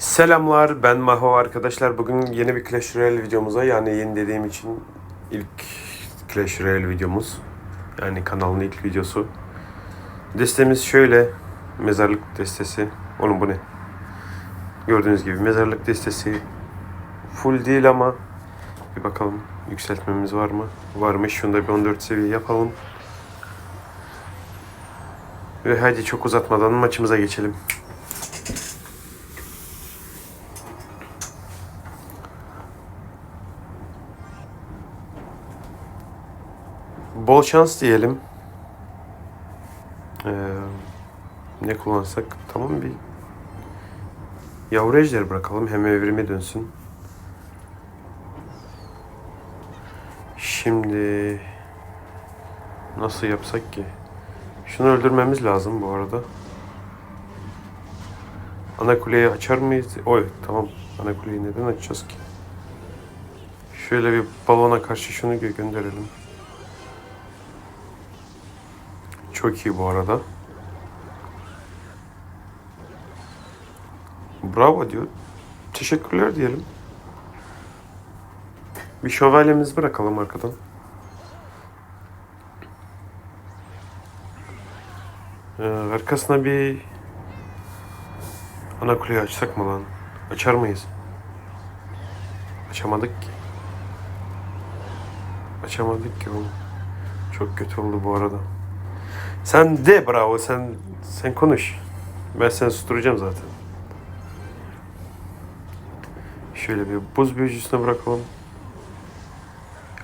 Selamlar ben Maho arkadaşlar. Bugün yeni bir Clash Royale videomuza yani yeni dediğim için ilk Clash Royale videomuz. Yani kanalın ilk videosu. Destemiz şöyle. Mezarlık destesi. Oğlum bu ne? Gördüğünüz gibi mezarlık destesi. Full değil ama bir bakalım yükseltmemiz var mı? Varmış. Şunu da bir 14 seviye yapalım. Ve hadi çok uzatmadan maçımıza geçelim. Bol şans diyelim. Ee, ne kullansak? Tamam bir yavru ejder bırakalım. Hem evrime dönsün. Şimdi nasıl yapsak ki? Şunu öldürmemiz lazım bu arada. Ana kuleyi açar mıyız? Oy tamam. Ana kuleyi neden açacağız ki? Şöyle bir balona karşı şunu gö- gönderelim. Çok iyi bu arada. Bravo diyor. Teşekkürler diyelim. Bir şövalyemizi bırakalım arkadan. Ee, arkasına bir ana kuleyi açsak mı lan? Açar mıyız? Açamadık ki. Açamadık ki oğlum. Çok kötü oldu bu arada. Sen de bravo sen sen konuş. Ben seni susturacağım zaten. Şöyle bir buz büyücüsüne bırakalım.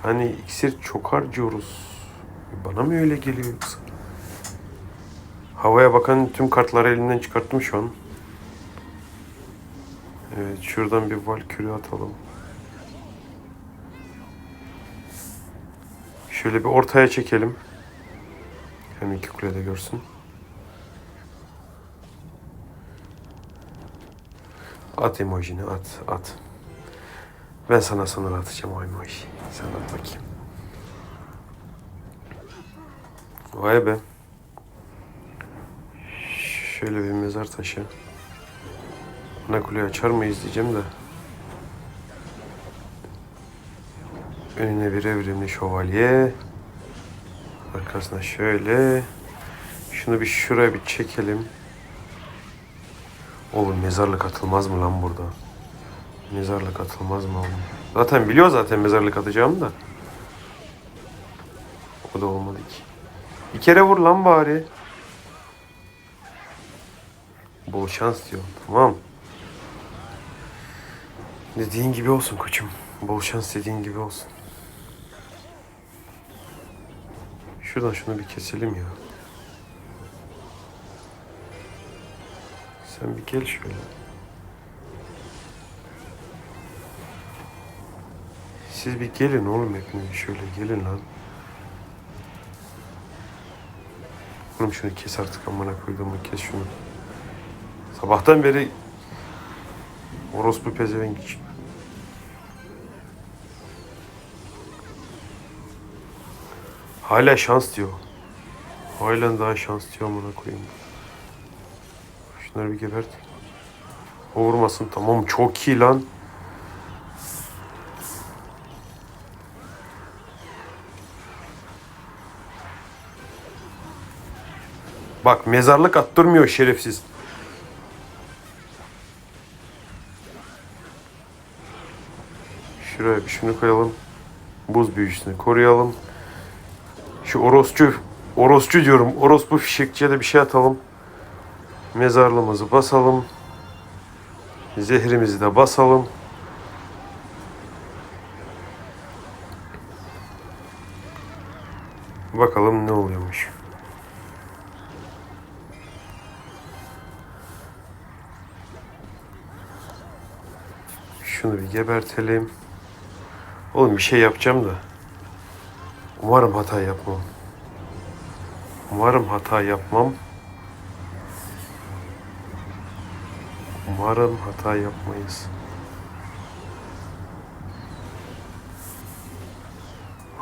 Hani iksir çok harcıyoruz. Bana mı öyle geliyor yoksa? Havaya bakan tüm kartları elimden çıkarttım şu an. Evet şuradan bir Valkyrie atalım. Şöyle bir ortaya çekelim. Hem iki kulede görsün. At emojini at at. Ben sana sonra atacağım o emoji. Sen at bakayım. Vay be. Şöyle bir mezar taşı. Ana kuleyi açar mıyız diyeceğim de. Önüne bir evrimli şövalye. Arkasına şöyle. Şunu bir şuraya bir çekelim. Oğlum mezarlık atılmaz mı lan burada? Mezarlık atılmaz mı oğlum? Zaten biliyor zaten mezarlık atacağımı da. O da olmadı ki. Bir kere vur lan bari. Bol şans diyor. Tamam. Dediğin gibi olsun koçum. Bol şans dediğin gibi olsun. Şuradan şunu bir keselim ya. Sen bir gel şöyle. Siz bir gelin oğlum hepiniz şöyle gelin lan. Oğlum şunu kes artık amına koyduğumu kes şunu. Sabahtan beri orospu pezevenk. Hala şans diyor. Halen daha şans diyor amına koyayım. Şunları bir gebert. O vurmasın tamam çok iyi lan. Bak mezarlık attırmıyor şerefsiz. Şuraya bir şunu koyalım. Buz büyücüsünü koruyalım. Şu orospu, orospu diyorum. Orospu fişekçiye de bir şey atalım. Mezarlığımızı basalım. Zehrimizi de basalım. Bakalım ne oluyormuş. Şunu bir gebertelim. Oğlum bir şey yapacağım da. Umarım hata yapmam. Umarım hata yapmam. Umarım hata yapmayız.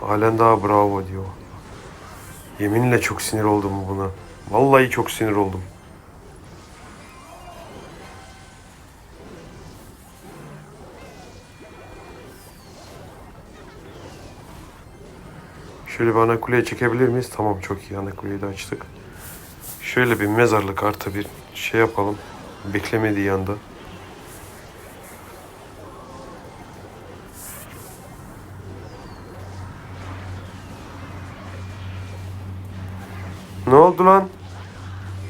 Halen daha bravo diyor. Yeminle çok sinir oldum buna. Vallahi çok sinir oldum. Şöyle bir ana kuleyi çekebilir miyiz? Tamam çok iyi ana kuleyi de açtık. Şöyle bir mezarlık artı bir şey yapalım. Beklemediği anda. Ne oldu lan?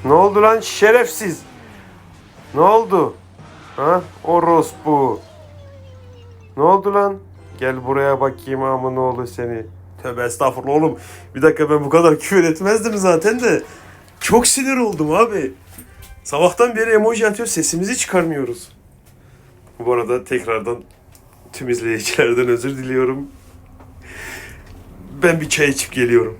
Ne oldu lan şerefsiz? Ne oldu? Ha? Orospu. Ne oldu lan? Gel buraya bakayım ama ne oldu seni. Tövbe estağfurullah oğlum. Bir dakika ben bu kadar küfür etmezdim zaten de. Çok sinir oldum abi. Sabahtan beri emoji atıyor sesimizi çıkarmıyoruz. Bu arada tekrardan tüm izleyicilerden özür diliyorum. Ben bir çay içip geliyorum.